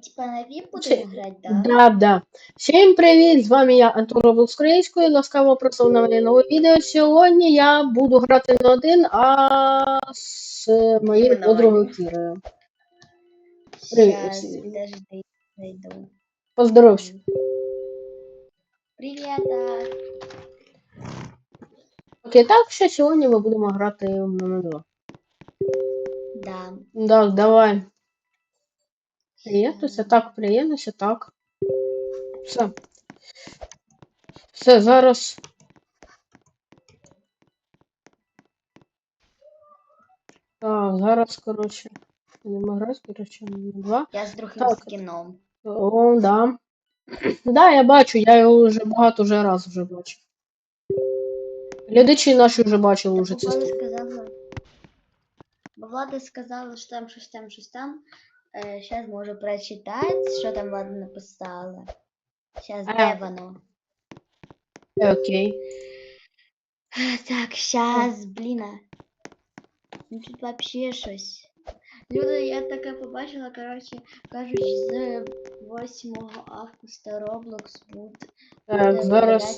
типа на VIP Чи- будемо грати, да? Да, да. Всім привіт! З вами я, Антон Робот з українською. Ласкаво просив на моє нове відео. Сьогодні я буду грати не один, а з моєю Іменно подругою Ваню. Кірою. Привіт, Сейчас, Василий. подожди, зайду. Поздоровся. Привет, Окей, так що сьогодні ми будемо грати в номер 2. да. Так, давай. Приєднуйся, так, приєднуйся, так. Все. Все, зараз. Так, зараз, коротше. Будемо грати, коротше, два. Я з другим Так. скіном. О, да. Да, я бачу, я його вже багато вже раз вже бачив. Глядачі наші вже бачили Бо це. Влада стрім. сказала, бо Влада сказала, що там щось там, щось там. Сейчас можу прочитати, що там Влада написала. Сейчас, А. де воно? Е, Окей. Так, щас, блін. Ну тут вообще щось. Люди, я таке побачила, коротше, кажуть, з 8 августа Roblox буде Так, зараз.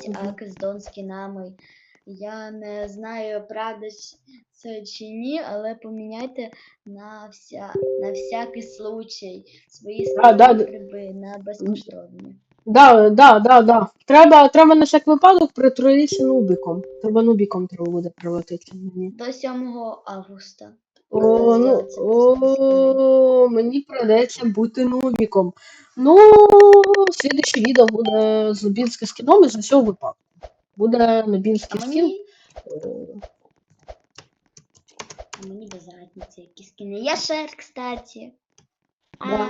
видаляти аки з Дон скінами. Я не знаю, правда це чи ні, але поміняйте на вся на всякий случай свої А, да, гриби на безкоштовні. Да, да, да, да. Треба, треба на всяк випадок притруїтися нубіком. Треба нубіком треба буде прилетіти мені. До 7 августа. О, ну, о, мені придеться бути нубіком. Ну, слідуще відео буде з нубінським скіном із усього випадку. Буде А нубінський скін. мені, Е, а мені без разниці, які скини. Я шер, кстати. Да.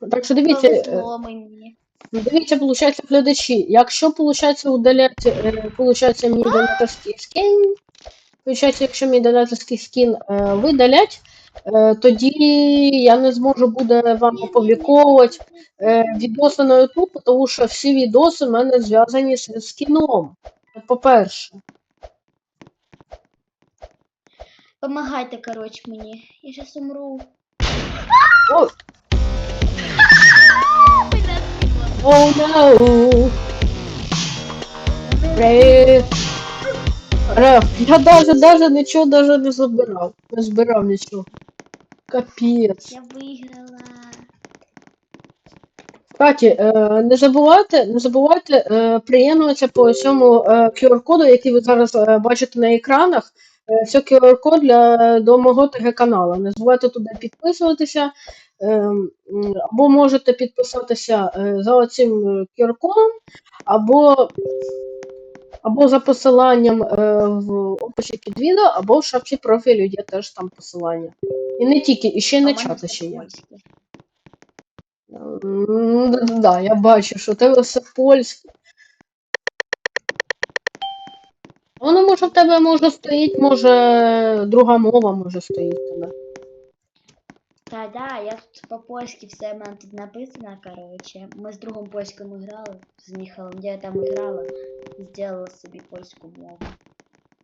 А, Так що дивіться, е, повезло мені. Ну, Дивіться, получається, глядачі. Якщо получається удаляти, е, получається мій донаторський скін, получається, якщо мій донаторський скін е, видалять, е, тоді я не зможу буде вам опубліковувати е, відоси на YouTube, тому що всі відоси в мене зв'язані з скіном. Це По-перше. Помагайте, коротше, мені. Я зараз умру. О, oh no! Привіт! Реф, я даже, даже нічого даже не забирав. Не збирав нічого. Капець. Я виграла. Кстати, е, не забувайте, не забувайте е, приєднуватися по цьому е, QR-коду, який ви зараз е, бачите на екранах. Е, Це QR-код для до мого ТГ каналу. Не забувайте туди підписуватися. Е, м, або можете підписатися е, за оцим е, QR-кодом, або, або за посиланням е, в описі під відео, або в шапці профілю є теж там посилання. І не тільки, і ще й на чати ще є. Да- я бачу, що у тебе все польське. Воно може в тебе може стоїть, може друга мова може стоїть в тебе. Та да, я тут по-польськи все в мене тут написано, короче. Ми з другом польським грали, з Міхалом, я там грала, зробила собі польську мову.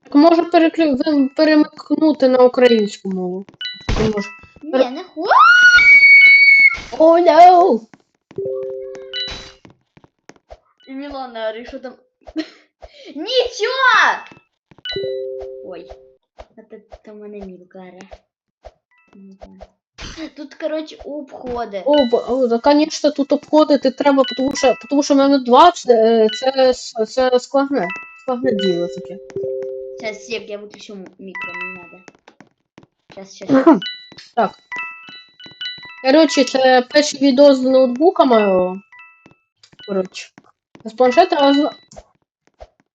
Так може переклю... перемикнути на українську мову. Ти можеш. Ні, не ху. О, no! І Мілана, ори, що там? Нічого! Ой. А це там мене мілкара. Не знаю. Тут, короче, обходи. О, о, конечно, тут обходити треба, тому що, тому що в мене два це, е, це, це складне. Складне діло таке. Сейчас, сек, я выключу микро, не надо. Сейчас, сейчас. Так. Коротше, це перший відео з ноутбука моєго. Коротше. З планшета, а з...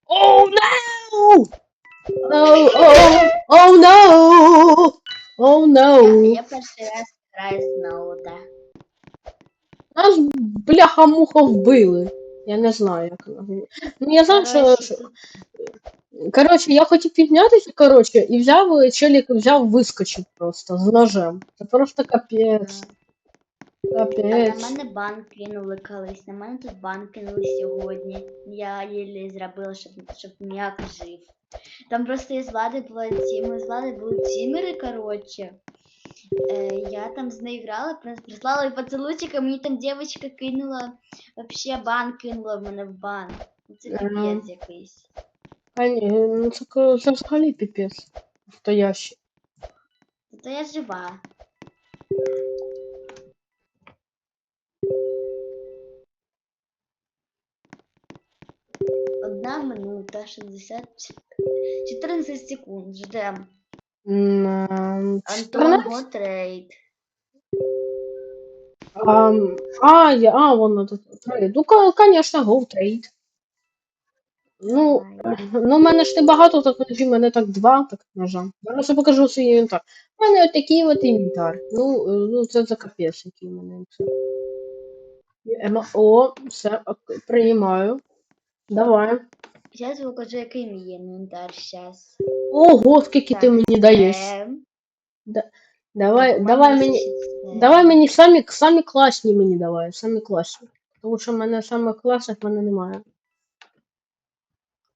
Оу, no! Оу, оу, оу, no! Оу, no! Я перший раз ноута. Нас бляха-муха вбили. Я не знаю, як вона. Ну, я знаю, що... Короче, я хотів піднятися, коротше, і взяв, і челік взяв, вискочив просто з ножем. Це просто капець. А на Капець. мене бан кинули колись, на мене тут бан кинули сьогодні. Я їлі зробила, щоб, щоб м'як жив. Там просто із влади було ті, ми з влади були тімери, коротше. Е, я там з нею грала, прислала їй поцілуйчик, а мені там дівчинка кинула, вообще бан кинула в мене в бан. Це піпець якийсь. А ні, ну це, це взагалі піпець. Настоящий. Зато я жива. Одна минута, 60... 14 секунд, ждем. М, Антон 14? Готрейд. А, а, я, а, воно тут трейд. Ну, конечно, go trade. Ну, ну, в мене ж не багато, так ножів, в мене так два, так ножа. Зараз я покажу свій інвентар. У мене от такий от інвентар. Ну, е, ну це за капець, який в мене о, все, ок, приймаю. Давай. Зараз покажу, який мій інвентар зараз. Ого, скільки ти мені даєш. Да. Давай, давай мені. Давай мені самі, самі класні мені давай, самі класні. Тому що в мене самих класних в мене немає.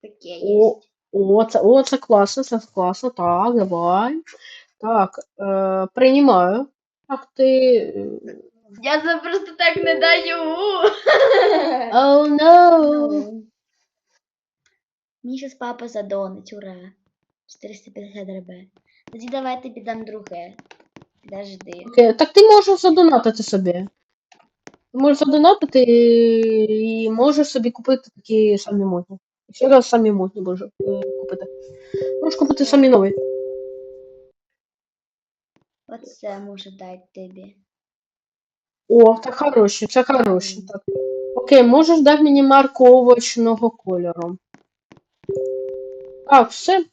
Таке є. О, о, це, о, це класно, це класно. Так, давай. Так, е, приймаю. Так, ти. е, Я це просто так не даю. Oh no! Мені щас папа задонить, ура. 450 РБ. Тоді давай тобі друге. Подожди. Окей, так ти можеш задонатити собі. Ти можеш задонатити і, можеш собі купити такі самі модні. Ще раз самі модні можеш е, купити. Можеш купити самі нові. Оце можу дати тобі. О, так хороші, це хороші. Так. Окей, можеш дати мені марку овочного кольору. Так, все.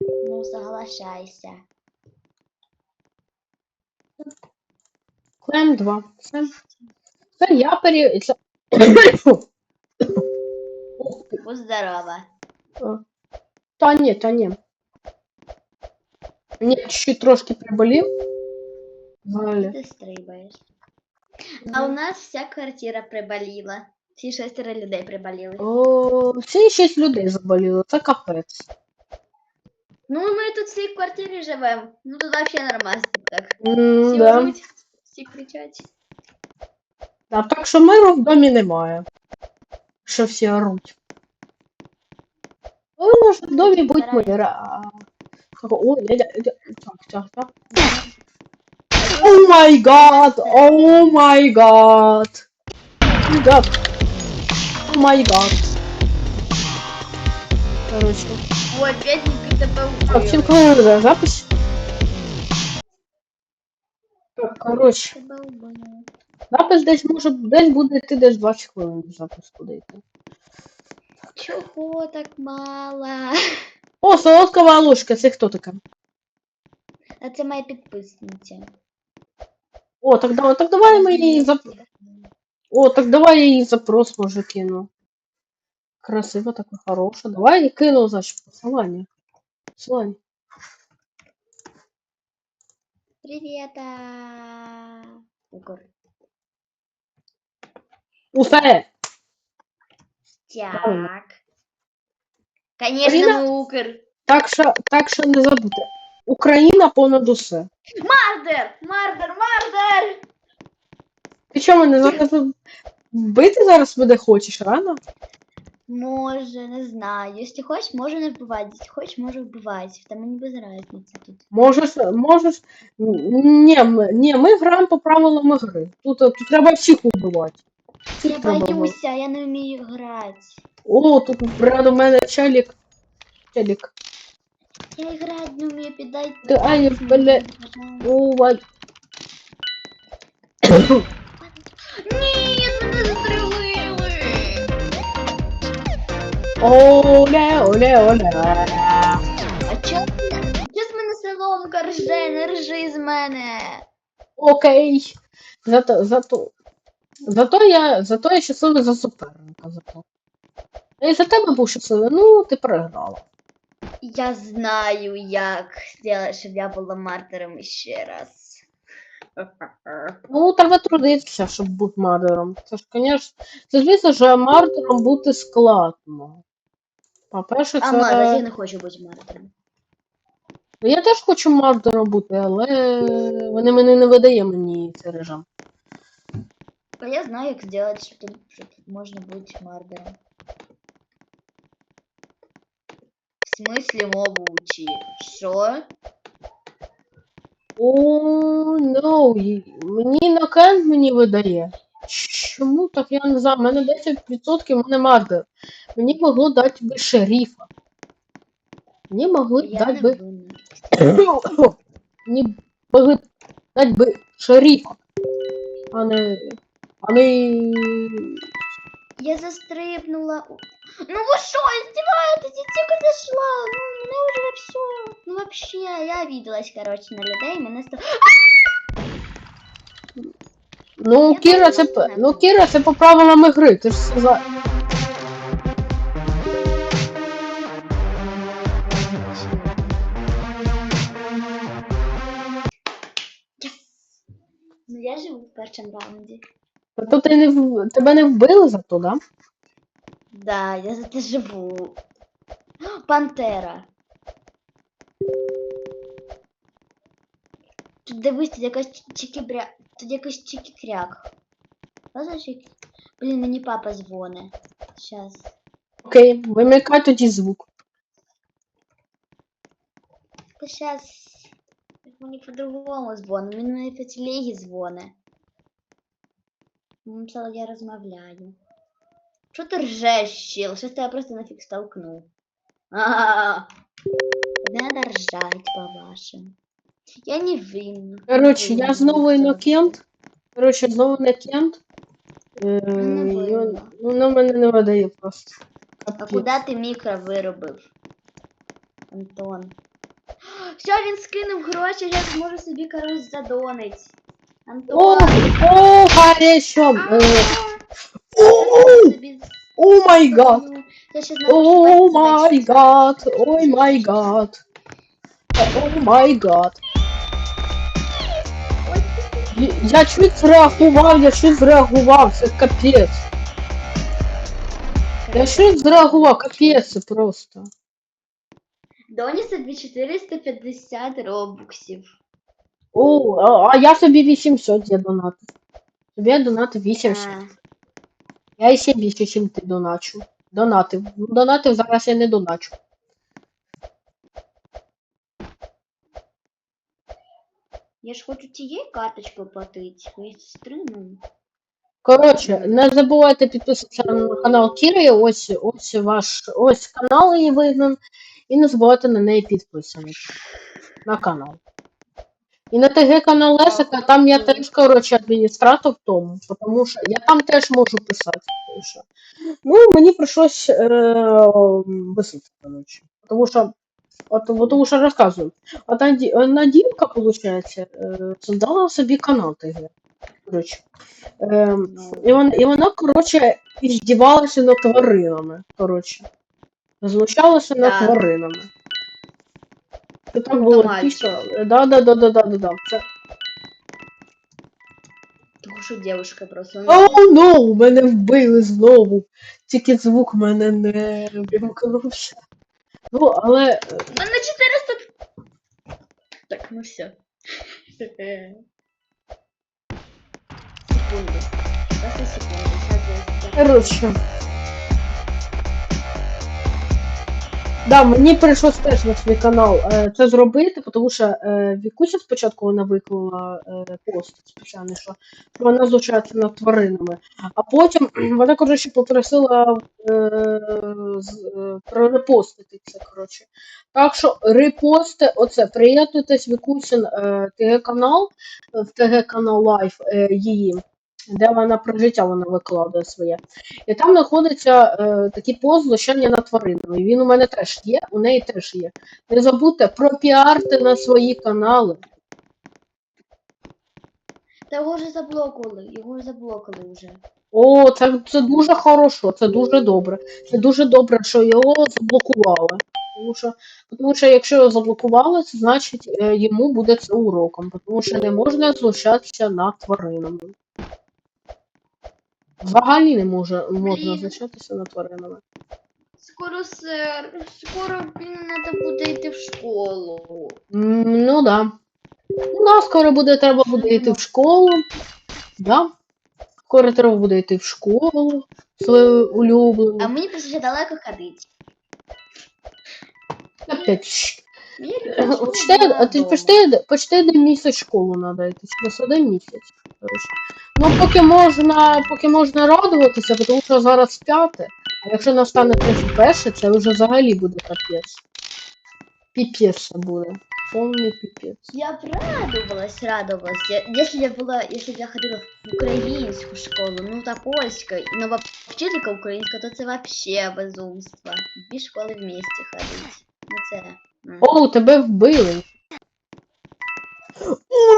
Ну, соглашайся. Клем 2. Все. Це я пере... Це... Ти. Будь здорова. А. Та ні, та ні. Ні, ще трошки приболів. Ти стрибаєш. А у нас вся квартира приболіла. Всі шестеро людей приболіли. О, всі шість людей заболіли, це капець. Ну, ми тут в квартирі живемо. Ну тут взагалі нормально так. М, Всі да. оруть, всі кричать. А так що миру в домі немає. Що всі оруть. Повинно ж в домі бути мир. а- О, не. Так, так, так. О май гад! О май гад! Гад. Май гад. Короче. Ой, бедненький тебе Так, всім убили. коли буде запись? Так, убили. Запис десь може десь буде йти десь 20 хвилин запис буде йти. Чого так мало? О, солодкова ложка, це хто така? А це моя підписниця. О, так так давай ми її зап... О, так давай я їй запрос може кину. Красиво, така хороша. Давай я кину, значить, посилання. Посилання. Привіта. Укр. Усе! Так. Конечно, Марина? ну Укр. Так що, так що не забудьте. Україна понад усе. Мардер! Мардер! Мардер! Ти що мене зараз вбити зараз мене хочеш, рано? Може, не знаю. Якщо хочеш, може не вбивати. Якщо хочеш, може вбивати. Та мені без разниці тут. Можеш, можеш. Ні, ми, ні, ми граємо по правилам гри. Тут, тут треба всіх убивати. Всіх Я треба боюся, я не вмію грати. О, тут рядом мене челік. Челік. Я грати не вмію, піддай. Ти, ай, бля. О, ва- Ні, мене застрелили! Оле, оле, оле. А чо? Чо з мене соломка рже, не ржи з мене. Окей. Зато, зато. Зато я, зато я щасливий за суперника. Зато. Я і за тебе був щасливий, ну, ти програла. Я знаю, як зробити, щоб я була мартером ще раз. Ну, треба трудитися, щоб бути мардером. Це ж, звісно, це звісно, що мардером бути складно. По-перше, це... А Мара, я не хочу бути мартером. Ну я теж хочу мардером бути, але вони мене не видає мені цей режим. А я знаю, як зробити, щоб тут щоб можна бути мардером. В смислі мову учи? Що? О, ну, мені на кент мені видає. Чому так? Я не знаю, в мене 10% мене мардер. Мені могло дати би шерифа. Мені могли Я дати би. Мені могли дати би шерифа. А не. А не. Я застрибнула. Ну вы что, издеваетесь? Я тільки зайшла. Ну, мене вже все. Ну вообще, я обиделась, короче, на людей. Мене сто... Ну, Я Кіра, це. п-. Ну, Кіра, це по правилам ігри, ти ж сказав. Ну я живу в першому раунді. То ти не в- тебе не вбили за то, да? Да, я за те живу. Пантера. Тут дивись, тут якась чикібря. Тут якась за чики? Блін, мені папа дзвоне. Щас. Окей, вимикай тоді звук. Щас. Мені по-другому дзвоне. Він мені по телегі дзвоне. Ну, це я розмовляю. Що ти ржеш, щил? Щас тебе просто нафіг столкну. А, надо ржать по-вашему. Я не винна. не Коротше, я знову інокент. Коротше, знову не кент. Е, Не і видно. он- Воно мене не видає просто. А куди ти мікро виробив? Антон. Все, він скинув гроші, я зможу собі, коротше, задонить. О, Антон. о, гарячо. А, Е, я О, собі о май гад. задону. Я щас О напишу май бачите. гад. Ой май гад. О май гад. Ой, Я- Я чуть зреагував, я чуть зреагував, це капець. Я чуть зреагував, капець це просто. Доні собі 450 робуксів. О, а, а я собі 800 я донатив. Тобі я донатив 800. А, Я і ще більше, ніж ти доначу. Донатив. Ну, донатив зараз я не доначу. я ж хочу тією карточкою платити, я стрину. Коротше, не забувайте підписатися на канал Кіри. Ось ось ваш ось канал її видно. І не забувайте на неї підписуватися. На канал. І на ТГ канал Лесика, там я теж, коротше, адміністратор в тому, тому що я там теж можу писати. що. Ну, мені прийшлось е, висити, коротше. Тому що, от, от, тому що розказую. Одна, ді- одна дівка, виходить, е, создала собі канал ТГ. Коротше. Е, Ну, і, вон, і вона, коротше, іздівалася над тваринами. Коротше. Знущалася над Так. тваринами. Це так було тісно. Да, да, да, да, да, да, да. Це... тому що дівчинка просто. О, ну, мене вбили знову. Тільки звук мене не вимкнувся. Ну, але е, мене 400... Так, ну все. Секунду. Секунду. Сейчас я... коротше. Да, мені прийшлось теж на свій канал е, це зробити, тому що е, Вікуся спочатку вона виклала е, пост спеціальний, що що вона знущається над тваринами. А потім вона, коротше, попросила е, е, прорепостити це, коротше. Так що репости, оце, приєднуйтесь Вікусін е, ТГ канал, в ТГ канал Лайф е, її, де вона про життя вона викладає своє. І там знаходиться е, такий пост знущання над тваринами. Він у мене теж є, у неї теж є. Не забудьте пропіарте на свої канали. Та його вже заблокували, його вже заблокували вже. О, це, це дуже хорошо, це дуже добре. Це дуже добре, що його заблокували. Тому що, тому що якщо його заблокували, це значить е, йому буде це уроком, тому що не можна знущатися над тваринами. Взагалі не може, можна знущатися над тваринами. скоро сер, скоро блін, надо буде йти в школу. М, Ну да. Ну да, скоро буде треба буде йти в школу. Да. Скоро треба буде йти в школу. Свою А улюблену. мені просто ще далеко ходити. Мені Е, Почти, а ти почти, почти один місяць в школу треба йти. Через один місяць. Коротше. Ну, поки можна, поки можна радуватися, тому що зараз п'яте. А якщо настане 31, це вже взагалі буде капець. Піпець буде. Повний піпець. Я б радовалась, радовалась. Я, если я була, если я ходила в українську школу, ну та польська, і нова вчителька українська, то це вообще безумство. Дві школи вместе ходить. Ну це. О, тебе вбили.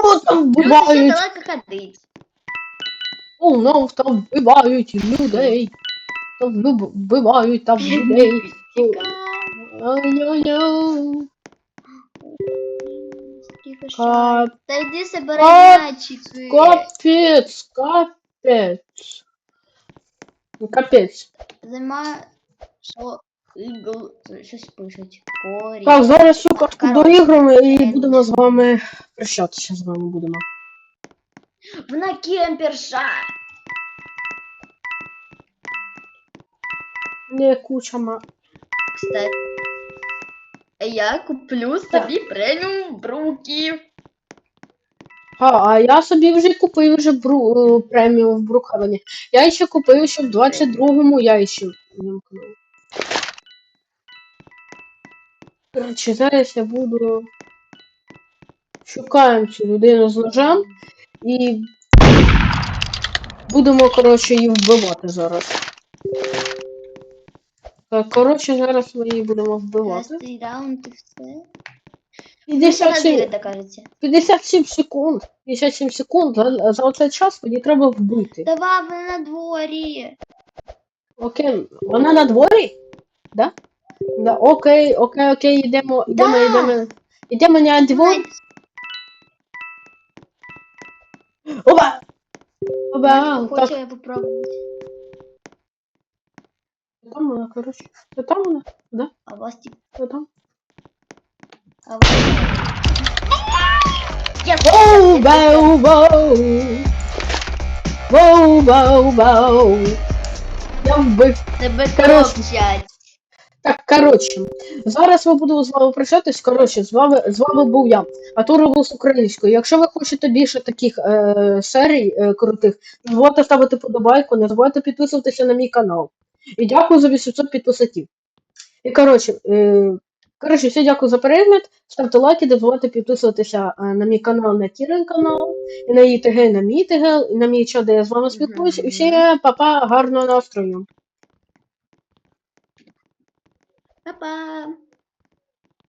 О, там вбивають. далеко ходить. О, ну, там вбивають людей. Там вбивають там людей. Кап- Та йди собери Кап- м'ячики. Капець, капець. Ну, Капець. Зима, що ігл, щось пишуть. Корі. Так, зараз всю картку доіграємо і будемо з вами прощатися з вами будемо. Вона кемперша. Не кучама. Кстати, я куплю собі преміум бруків. А, а я собі вже купив вже бру, е, преміум в Брукхевені. Я ще купив ще в 22-му, я ще вимкнув. Коротше, зараз я буду. Шукаємо цю людину з ножем і будемо, коротше, її вбивати зараз. Так, коротше, зараз ми її будемо вбивати. Раунд і все. 57, 57 секунд. 57 секунд. За, за оцей час мені треба вбити. Давай, вона на дворі. Окей, вона на дворі? Да? Да, окей, окей, окей, йдемо, йдемо, Да. йдемо. Йдемо на двор. Вона- Оба! Оба, Хочу так, я попробувати. там вона, коротше. Це там вона? А у вас тип. Це там? А вас... Я Воу, бау, бау. Воу, бау, бау. Я вбив. Тебе Коротше. топчать. Так, коротше, зараз ми будемо з вами прощатись. Коротше, з вами, з вами був я, Артур з українською. Якщо ви хочете більше таких е, серій е, крутих, не забувайте ставити подобайку, не забувайте підписуватися на мій канал. І дякую за 800 підписатів. І коротше, е, коротше, всім дякую за перегляд. Ставте лайки, не забувайте підписуватися е, на мій канал, на Кірин канал, і на її ТГ, на мій ТГ, і на мій чат, де я з вами спілкуюся. І всім папа, гарного настрою. Па-па.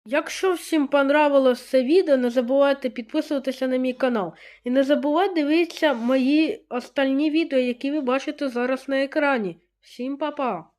Якщо всім понравилось це відео, не забувайте підписуватися на мій канал. І не забувайте дивитися мої остальні відео, які ви бачите зараз на екрані. Всім па-па!